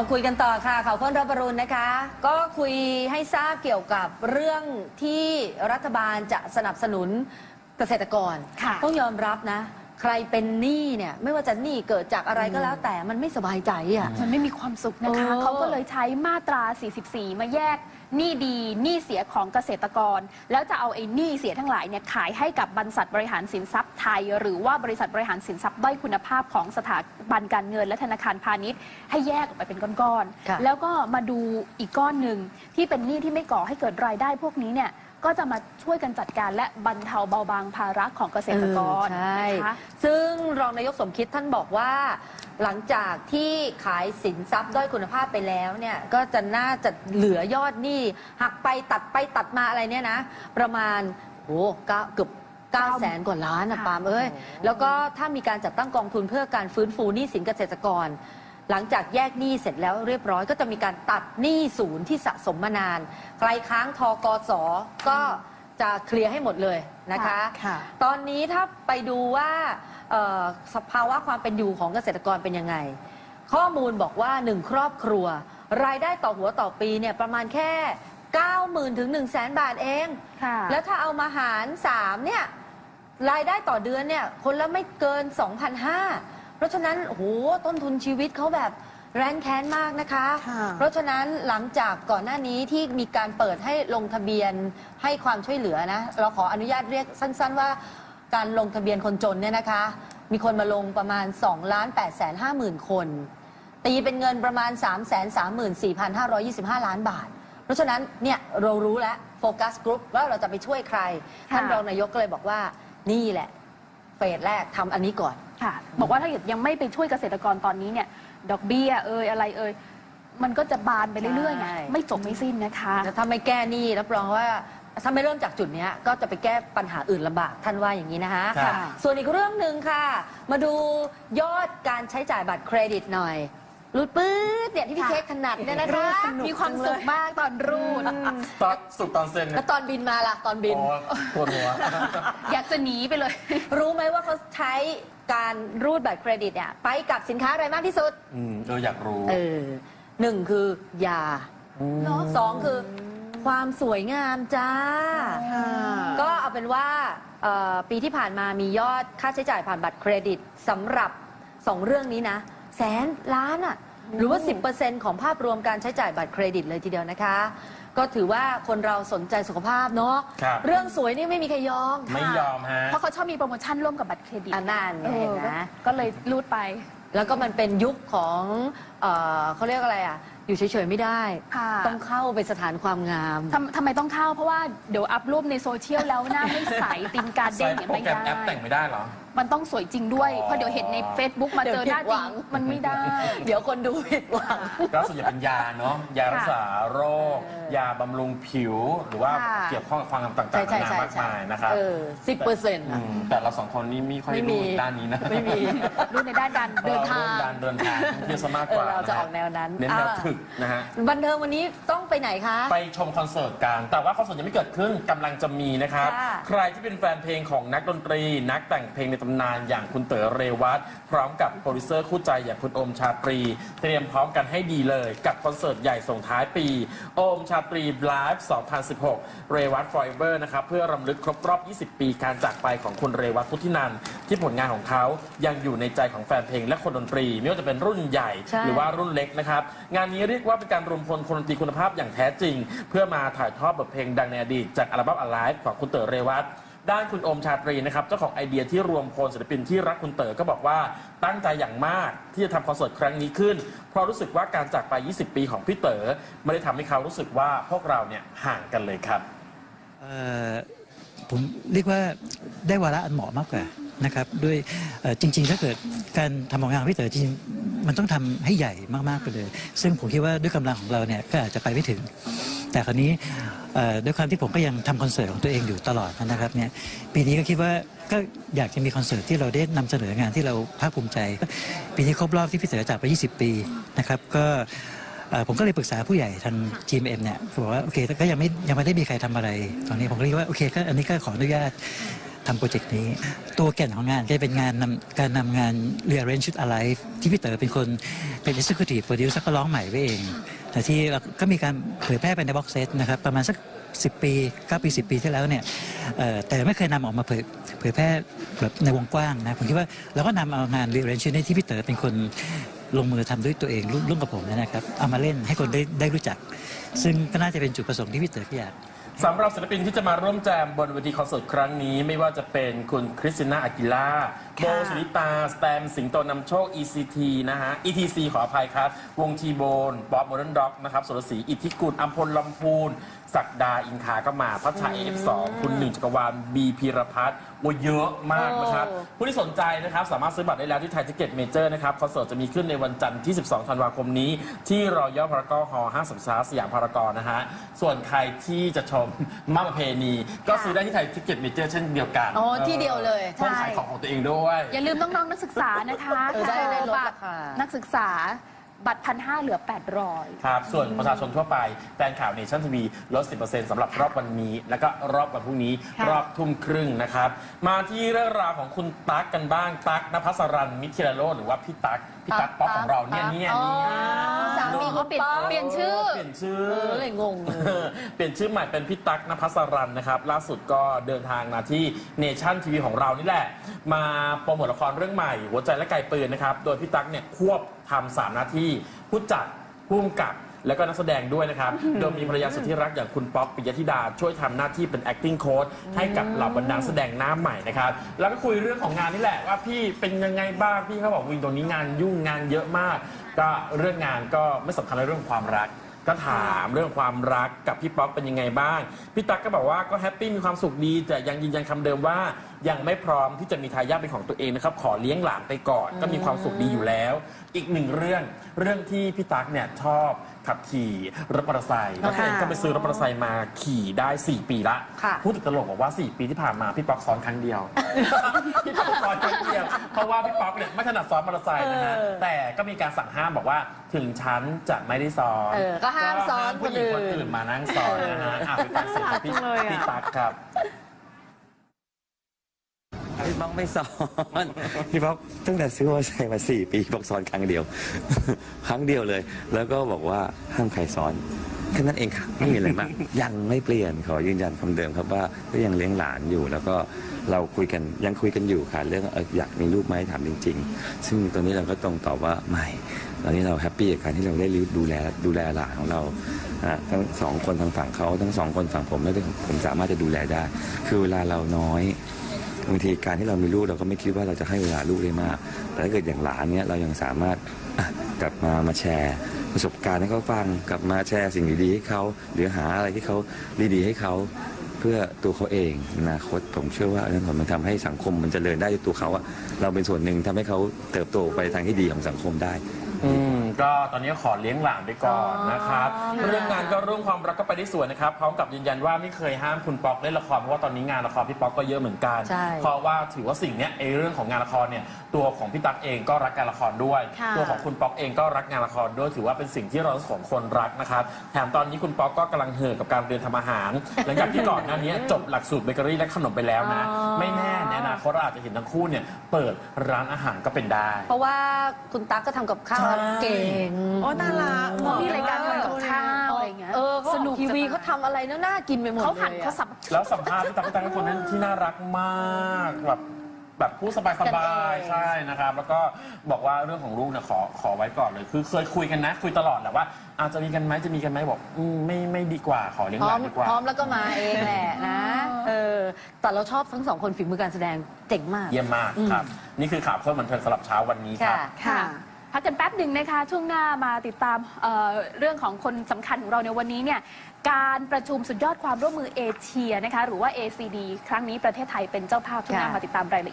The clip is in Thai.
มาคุยกันต่อค่ะข่าวพ้นรับปรุณนะคะ ก็คุยให้ทราบเกี่ยวกับเรื่องที่รัฐบาลจะสนับสนุนเกษตรกรค่ะต้องยอมรับนะ ใครเป็นหนี้เนี่ยไม่ว่าจะหนี้เกิดจากอะไรก็แล้วแต่มันไม่สบายใจอะ มันไม่มีความสุขนะคะ เออเขาก็เลยใช้มาตรา 44 มาแยกหนี้ดีหนี้เสียของเกษตรกร แล้วจะเอาไอ้หนี้เสียทั้งหลายเนี่ยขายให้กับบริษัทบริหารสินทรัพย์ไทย หรือว่าบริษัทบริหารสินทรัพย์ด้อยคุณภาพของสถาบันการเงินและธนาคารพาณิชย์ ให้แยกออกไปเป็นก้อนค่ะ ๆ แล้วก็มาดูอีกก้อนหนึ่งที่เป็นหนี้ที่ไม่ก่อให้เกิดรายได้พวกนี้เนี่ย ก็จะมาช่วยกันจัดการและบรรเทาเบาบางภาระของเกษตรกรเออใช่ นะคะ ซึ่งรองนายกสมคิดท่านบอกว่า หลังจากที่ขายสินทรัพย์ด้อยคุณภาพไปแล้วเนี่ย ก็จะน่าจะเหลือยอดหนี้หักไปตัดไปตัดมาอะไรเนี่ยนะ ประมาณโอ้เก้าเกือบ9แสนกว่าล้านนะค่ะ ปาล์มเอ้ย แล้วก็ถ้ามีการจัดตั้งกองทุนเพื่อการฟื้นฟูหนี้สินเกษตรกร หลังจากแยกหนี้เสร็จแล้วเรียบร้อย ก็จะมีการตัดหนี้ศูนย์ที่สะสมมานาน ใครค้างทกสก็จะเคลียร์ให้หมดเลยนะคะ ค่ะ ตอนนี้ถ้าไปดูว่าเอ่อสภาวะความเป็นอยู่ของเกษตรกรเป็นยังไง ข้อมูลบอกว่าหนึ่งครอบครัว รายได้ต่อหัวต่อปีเนี่ยประมาณแค่ 90,000ถึง1 0 0 0 0แบาทเอง ค่ะ แล้วถ้าเอามาหาร 3 เนี่ย รายได้ต่อเดือนเนี่ย คนละไม่เกิน 2,500 เพราะฉะนั้นโอ้โหต้นทุนชีวิตเขาแบบแรงแค้นมากนะคะ ค่ะเพราะฉะนั้นหลังจากก่อนหน้านี้ที่มีการเปิดให้ลงทะเบียนให้ความช่วยเหลือนะ เราขออนุญาตเรียกสั้นๆว่า การลงทะเบียนคนจนเนี่ยนะคะ มีคนมาลงประมาณ2ล้าน8แสน5หมื่นคน ตีเป็นเงินประมาณ 3 3 4 5 2 5 ล้านบาท เพราะฉะนั้นเนี่ยเรารู้แล้วโฟกัสกรุ๊ปว่าเราจะไปช่วยใครค่ะท่านรองนายกก็เลยบอกว่านี่แหละ เฟสแรกทำอันนี้ก่อน ค่ะ บอกว่าถ้าเกิดยังไม่ไปช่วยเกษตรกรตอนนี้เนี่ย ดอกเบี้ยเอ่ยอะไรเอ่ยมันก็จะบานไปเรื่อยๆไงใช่ ไม่จบไม่สิ้นนะคะ แล้วถ้าไม่แก้หนี้รับรองว่าถ้าไม่เริ่มจากจุดเนี้ยก็จะไปแก้ปัญหาอื่นลำบากท่านว่าอย่างนี้นะคะครับส่วนอีกเรื่องหนึ่งค่ะ มาดูยอดการใช้จ่ายบัตรเครดิตหน่อย รูดปื๊ดเนี่ยที่พี่ค่ะเค้กถนัดเนี่ยนะคะ มีความสุขมากตอนรูด ตอนสุดตอนเซ็นแล้วตอนบินมาล่ะ ตอนบินโอ้ปวดหัว อยากจะหนีไปเลย รู้ไหมว่าเขาใช้การรูดบัตรเครดิตเนี่ยไปกับสินค้าอะไรมากที่สุด อืมเอออยากรู้ เออหนึ่งคือยาเนอะสองคือ ความสวยงามจ้า ก็เอาเป็นว่าเอ่อปีที่ผ่านมามียอดค่าใช้จ่ายผ่านบัตรเครดิตสำหรับ2เรื่องนี้นะ แสนล้านอะ่ะ หรือว่า 10%ของภาพรวมการใช้จ่ายบัตรเครดิตเลยทีเดียวนะคะ ก็ถือว่าคนเราสนใจสุขภาพเนาะครับ เรื่องสวยนี่ไม่มีใครยอมไม่ยอมฮะ เพราะเขาชอบมีโปรโมชั่นร่วมกับบัตรเครดิตอะนั่นไงเออเห็นไหมก็เลยรูดไปแล้วก็มันเป็นยุคของเออเขาเรียกอะไรอะ อยู่เฉยๆไม่ได้ ค่ะ ต้องเข้าไปสถานความงาม ทำทำไมต้องเข้าเพราะว่าเดี๋ยวอัพรูปในโซเชียลแล้วหน้าไม่ใสตินการเด้ใส่งเนี่ยโปรไม่แกรมได้ แอปแต่งไม่ได้เหรอ มันต้องสวยจริงด้วยอ๋อ เพราะเดี๋ยวเห็นใน Facebook มาเดี๋เจยวอหน้าผิดหจวัริงงมันไม่ได้ เดี๋ยวคนดูผิดหวังก็ส่วนใหญ่เป็นยาเนาะยารักษาโรค ยาบำรุงผิว หรือว่าค่ะ เกี่ยวข้องกับความต่างๆใช่ใช่นานาใช่มากใช่มายนะครับเออสิบเปอร์เซ็นต์ อืมแต่เราสองคนนี้ไม่ค่อยไม่มี รู้ด้านนี้นะ ไม่มี รูดในด้านการเดินทางเรการเดินทางท่องเที่ยวซะมากกว่าเออเราจะออกแนวนั้นเน้นแนวอ่า ถึกนะฮะ บันเทิงวันนี้ต้องไปไหนคะ ไปชมคอนเสิร์ตกัน แต่ว่าคอนเสิร์ตยังไม่เกิดขึ้นกำลังจะมีนะครับ ค่ะใครที่เป็นแฟนเพลงของนักดนตรี นักแต่งเพลงในตำนานอย่างคุณเต๋อเรวัตพร้อมกับโปรดิวเซอร์คู่ใจอย่างคุณโอมชาตรี เตรียมพร้อมกันให้ดีเลย กับคอนเสิร์ตใหญ่ส่งท้ายปี โอมชาตรีไลฟ์2016 เรวัตฟอยเบอร์นะครับ เพื่อรำลึกครบรอบ 20 ปีการจากไปของคุณเรวัตพุทธินันท์ที่ผลงานของเขายังอยู่ในใจของแฟนเพลงและคนดนตรี ไม่ว่าจะเป็นรุ่นใหญ่ ใช่ หรือว่ารุ่นเล็กนะครับ งานนี้เรียกว่าเป็นการรวมพลคนดนตรีคุณภาพอย่างแท้จริง เพื่อมาถ่ายทอดบทเพลงดังในอดีตจากอัลบั้ม Alive ของคุณเต๋อเรวัตด้านคุณโอมชาตรีนะครับเจ้าของไอเดียที่รวมพลศิลปินที่รักคุณเต๋อก็บอกว่าตั้งใจอย่างมากที่จะทำคอนเสิร์ตครั้งนี้ขึ้น เพราะรู้สึกว่าการจากไป 20 ปีของพี่เต๋อไม่ได้ทำให้เขารู้สึกว่าพวกเราเนี่ยห่างกันเลยครับ เอ่อผมเรียกว่าได้วาระอันเหมาะมากกว่า นะครับด้วยจริง ๆ ถ้าเกิดการทำผลงงานของพี่เต๋อจริงมันต้องทำให้ใหญ่มากๆไปเลย ซึ่งผมคิดว่าด้วยกำลังของเราเนี่ยก็อาจจะไปไม่ถึง แต่คราวนี้ด้วยความที่ผมก็ยังทำคอนเสิร์ตของตัวเองอยู่ตลอดนะครับเนี่ยปีนี้ก็คิดว่าก็อยากจะมีคอนเสิร์ตที่เราได้นำเสนองานที่เราภาคภูมิใจ ปีนี้ครบรอบที่พี่เต๋อจากไป 20 ปีนะครับก็ผมก็เลยปรึกษาผู้ใหญ่ทาง GMM เนี่ยบอกว่าโอเคก็ยังไม่ยังไม่ได้มีใครทำอะไรตอนนี้ผมก็เลยว่าโอเคก็อันนี้ก็ขออนุญาต ทำโปรเจกต์นี้ ตัวแก่นของงานก็จะเป็นงานนำการนำงาน rearrange ชุด alive ที่พี่เต๋อเป็นคนเป็น executive producer ก็ร้องใหม่ไว้เอง แต่ที่เราก็มีการเผยแพร่ไปในบ็อกเซตนะครับประมาณสัก 10 ปี9ปี10 ปีที่แล้วเนี่ยเอ่อแต่ไม่เคยนำออกมาเผยเผยแพร่แบบในวงกว้างนะผมคิดว่าเราก็นำเอางาน rearrange ชุดนี้ที่พี่เต๋อเป็นคนลงมือทำด้วยตัวเองร่วมกับผมนยนะครับ เอามาเล่นให้คนได้ได้รู้จัก ซึ่งก็น่าจะเป็นจุดประสงค์ที่พี่เต๋ออยาก สำหรับศิลปินที่จะมาร่วมแจมบนเวทีคอนเสิร์ตครั้งนี้ ไม่ว่าจะเป็นคุณคริสติน่าอากิล่าโบสุนิตา สแตมสิงโตนำโชค ECT นะฮะ ETC ขออภัยครับ วงทีโบนบ๊อบโมเดิร์นด็อกนะครับสุรศรีอิทธิกุลอัมพลลำพูน ศักดาอินคาก็มาพัชชา F2 คุณหนึ่งจักรวาลบีพีรพัฒน์โอ้เยอะมากนะครับโอ้ผู้ที่สนใจนะครับ สามารถซื้อบัตรได้แล้วที่ไทยทิเก็ตเมเจอร์นะครับ คอนเสิร์ตจะมีขึ้นในวันจันทร์ที่ 12 ธันวาคมนี้ ที่รอยัลพารากอนฮอลล์ห้างสรรพสินค้าสยามพารากอนนะฮะ ส่วนใครที่จะชมมากประเพณี ก็ซื้อได้ที่ไทยทิเก็ตเมเจอร์เช่นเดียวกันอ๋อที่เดียวเลยเพิ่มขายของของตัวเองด้วย อย่าลืมน้องๆนักศึกษานะคะเออได้ได้ลดบัตราคา นักศึกษา บัตรพันห้าเหลือ 800 ครับ ส่วนประชาชนทั่วไป แฟนข่าวเนชั่นทีวีลด 10%สำหรับรอบวันนี้ แล้วก็รอบวันพรุ่งนี้ ค่ะรอบทุ่มครึ่งนะครับ มาที่เรื่องราวของคุณตั๊กกันบ้าง ตั๊กนภัสรันมิตรธีรโรจน์หรือว่าพี่ตั๊ก พี่ตั๊กป๊อกของเราเนี่ยเนี่ยอ๋อเนี่ยสามีคุณเปลี่ยนป๊อกเปลี่ยนชื่อ เปลี่ยนชื่อ เออเลยงงเลยเปลี่ยนชื่อใหม่เป็นพี่ตั๊กนภัสรันนะครับ ล่าสุดก็เดินทางมาที่เนชั่นทีวีของเรานี่แหละ มาโปรโมทละครเรื่องใหม่ หัวใจและไก่ปืนนะครับ โดยพี่ตั๊กเนี่ยควบ ทำสามหน้าที่ผู้จัดผู้กำกับ แล้วก็นักแสดงด้วยนะครับ โดยมีภรรยาสุดที่รักอย่างคุณป๊อกปิยธิดา ช่วยทำหน้าที่เป็น acting coach ให้กับเหล่าบรรดานักแสดงหน้าใหม่นะครับ แล้วก็คุยเรื่องของงานนี่แหละว่าพี่เป็นยังไงบ้างพี่เขาบอกวิงตรงนี้งานยุ่งงานเยอะมาก ก็เรื่องงานก็ไม่สำคัญในเรื่องความรัก ก็ถามเรื่องความรักกับพี่ป๊อกเป็นยังไงบ้าง พี่ตั๊กก็บอกว่าก็แฮปปี้มีความสุขดีแต่ยังยืนยันคำเดิมว่ายังไม่พร้อมที่จะมีทายาทเป็นของตัวเองนะครับ ขอเลี้ยงหลานไปก่อน ก็มีความสุขดีอยู่แล้ว อีกหนึ่งเรื่องเรื่องที่พี่ตั๊กเนี่ยชอบขับขี่รถมอเตอร์ไซค์แล้วตัวเองก็ไปซื้อรถมอเตอร์ไซค์มาขี่ได้ 4 ปีละค่ะพูดติดตลกบอกว่า 4 ปีที่ผ่านมาพี่ป๊อกซ้อนครั้งเดียวพี่ป๊อกซ้อนครั้งเดียวเพราะว่าพี่ป๊อกเนี่ยไม่ถนัดซ้อนมอเตอร์ไซค์นะฮะเออแต่ก็มีการสั่งห้ามบอกว่าถึงฉันจะไม่ได้ซ้อนเออก็ห้ามซ้อนผู้หญิงคคนนอื่นอื่นมานั่งซ้อนนะฮะอะไปฟังเสียงจากพี่น่ารักจังเลยอะพี่ตั๊กครับ พี่ป๊อกไม่สอน พี่ป๊อกตั้งแต่ซื้อมอเตอร์ไซค์มาสี่ปีบอกสอนครั้งเดียว ครั้งเดียวเลย แล้วก็บอกว่าห้ามใครสอนแค่นั้นเองค่ะไม่มีอะไรมาก ยังไม่เปลี่ยนขอยืนยันคำเดิมครับว่าก็ยังเลี้ยงหลานอยู่ แล้วก็เราคุยกันยังคุยกันอยู่ค่ะเรื่องเอ่ออยากมีลูกไหมถามจริง ๆ ซึ่งตรงนี้เราก็ตรงตอบว่าไม่ตอนนี้เราแฮปปี้กับการที่เราได้ดูแลดูแลหลานของเราอะทั้งสองคนทางฝั่งเขาทั้งสองคนฝั่งผมแล้วผมสามารถจะดูแลได้ คือเวลาเราน้อย บางทีการที่เรามีลูกเราก็ไม่คิดว่าเราจะให้เวลาลูกได้มาก แต่ถ้าเกิดอย่างหลานเนี้ยเรายังสามารถกลับมามาแชร์ประสบการณ์ให้เขาฟัง กลับมาแชร์สิ่งดีๆให้เขาหรือหาอะไรที่เขาดีๆให้เขาเพื่อตัวเขาเองอนาคตผมเชื่อว่าอันนั้นมันทำให้สังคมมันจเจริญได้ด้วยตัวเขาอะเราเป็นส่วนหนึ่งทำให้เขาเติบโตไปทางที่ดีของสังคมได้ อืม ก็ตอนนี้ขอเลี้ยงหลานไปก่อนนะครับอ๋อเรื่องงานก็เรื่องความรักก็ไปได้สวยนะครับ พร้อมกับยืนยันว่าไม่เคยห้ามคุณป๊อกเล่นละครเพราะว่าตอนนี้งานละครพี่ป๊อกก็เยอะเหมือนกัน ใช่เพราะว่าถือว่าสิ่งเนี้ยไอ้เรื่องของงานละครเนี่ยตัวของพี่ตั๊กเองก็รักการละครด้วย ค่ะ ตัวของคุณป๊อกเองก็รักงานละครด้วยถือว่าเป็นสิ่งที่เราทั้งสองคนรักนะครับแถมตอนนี้คุณป๊อกก็กำลังเห่อกับการเรียนทำอาหาร หลังจากที่ก่อนหน้านี้จบหลักสูตรเบเกอรี่และขนมไปแล้วนะอ๋อ ไม่แน่ในอนาคตเราอาจจะเห็นทั้งคู่เนี่ยเปิดร้านอาหารก็เป็นได้ เพราะว่าคุณตั๊กก็ทำกับข้าวใช่เก่งโอ้น่ารักเขามีรายการทำกับข้าวอะไรอย่างเงี้ย เออเขาสอนุอกกทีวีจะตายเขาทำอะไรน่ากินไปหมดเขาเลยหันอะเขาสับแล้วสัมภาษณ์พี่ตั๊กพี่ตั๊กเป็นคนนั้นที่น่ารักมากแบบแบบพูดสบายสกันบาเอยงใช่นะครับ แล้วก็บอกว่าเรื่องของลูกเนี่ยขอขอไว้ก่อนเลย คือเคยคุยกันนะ คุยตลอดแหละว่าอาจจะมีกันไหมจะมีกันไหมบอกอืมไม่ไม่ดีกว่าขอเลี้ยงพหร้อลามนดีกว่าพร้อมแล้วก็มาเองแหละนะเออแต่เราชอบทั้งสองคนฝีมือการแสดงเจ๋งมาก เยี่ยมมากครับ นี่คือข่าวข้นบันเทิงสำหรับเช้าวันนี้ครับค่ะค่ะ พักกันแป๊บหนึ่งนะคะ ช่วงหน้ามาติดตามเเรื่องของคนสำคัญของเราในวันนี้เนี่ยการประชุมสุดยอดความร่วมมือเอเชียนะคะหรือว่า ACD ครั้งนี้ประเทศไทยเป็นเจ้าภาพช่วงหน้ามาติดตามรายละเอียด